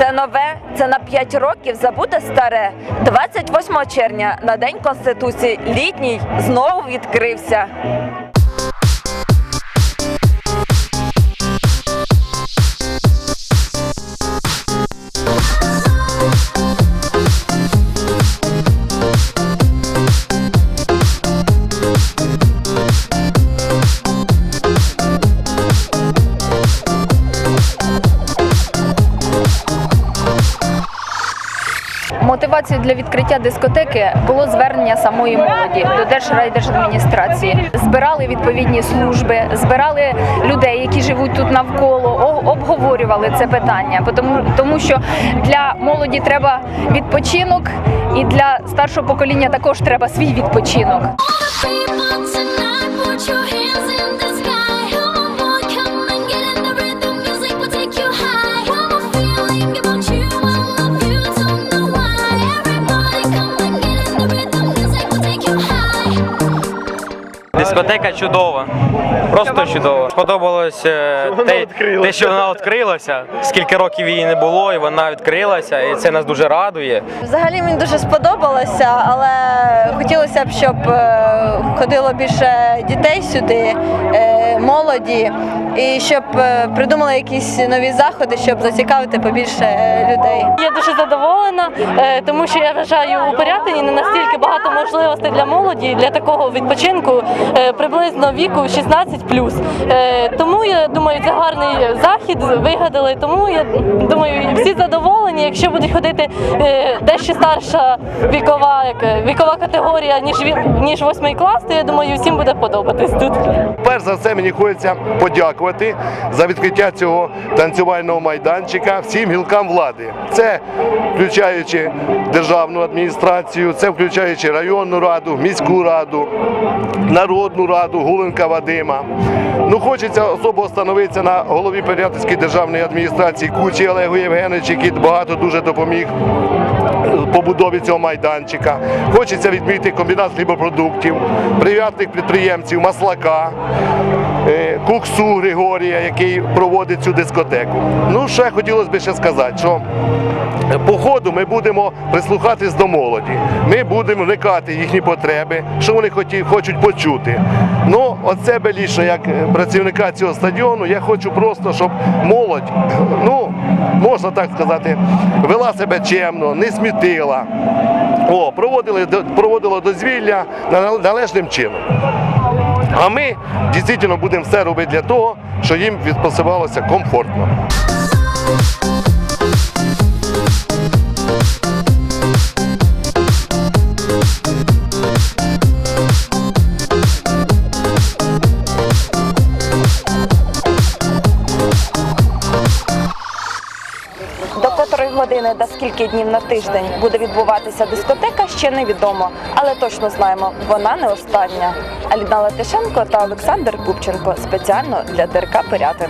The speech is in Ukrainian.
Все нове це на 5 років забуде старе. 28 червня на День Конституції літній знову відкрився. Мотивацією для відкриття дискотеки було звернення самої молоді до Держрайдержадміністрації. Збирали відповідні служби, збирали людей, які живуть тут навколо, обговорювали це питання. Тому, тому що для молоді треба відпочинок, і для старшого покоління також треба свій відпочинок. Дискотека чудова, просто чудова. Сподобалось е, те, те, що вона відкрилася. Скільки років її не було, і вона відкрилася, і це нас дуже радує. Взагалі мені дуже сподобалося, але хотілося б, щоб е, ходило більше дітей сюди, е, молоді, і щоб е, придумали якісь нові заходи, щоб зацікавити побільше е, людей. Я дуже задоволена, е, тому що я вважаю у Пирятині не настільки багато можливостей для молоді для такого відпочинку приблизно віку 16 Е, Тому я думаю, це гарний захід вигадали. Тому я думаю, всі задоволені. Якщо будуть ходити дещо старша вікова як вікова категорія ніж ніж восьмий клас, то я думаю, всім буде подобатись тут. Перш за все, мені хочеться подякувати за відкриття цього танцювального майданчика всім гілкам влади. Це включаючи державну адміністрацію, це включаючи районну раду, міську раду, народну раду, Гуленка Вадима. Ну, хочеться особо встановитися на голові Пирятинської державної адміністрації Кучі Олегу Євгеновичу, який багато дуже допоміг побудові цього майданчика. Хочеться відмітити комбінат хлібопродуктів, приватних підприємців, маслака, Куксу Григорія, який проводить цю дискотеку. Ну, ще хотілося б ще сказати, що по ходу ми будемо прислухатись до молоді. Ми будемо вникати їхні потреби, що вони хочуть почути. Ну, оце би ліше, як працівника цього стадіону, я хочу просто, щоб молодь, ну, можна так сказати, вела себе чемно, не смітила. О, проводили, до- проводила дозвілля нале- належним чином. А ми дійсно будемо все робити для того, щоб їм відпочивалося комфортно. Години та скільки днів на тиждень буде відбуватися дискотека, ще невідомо, але точно знаємо, вона не остання. Аліна Латишенко та Олександр Пупченко спеціально для ДРК Пирятин.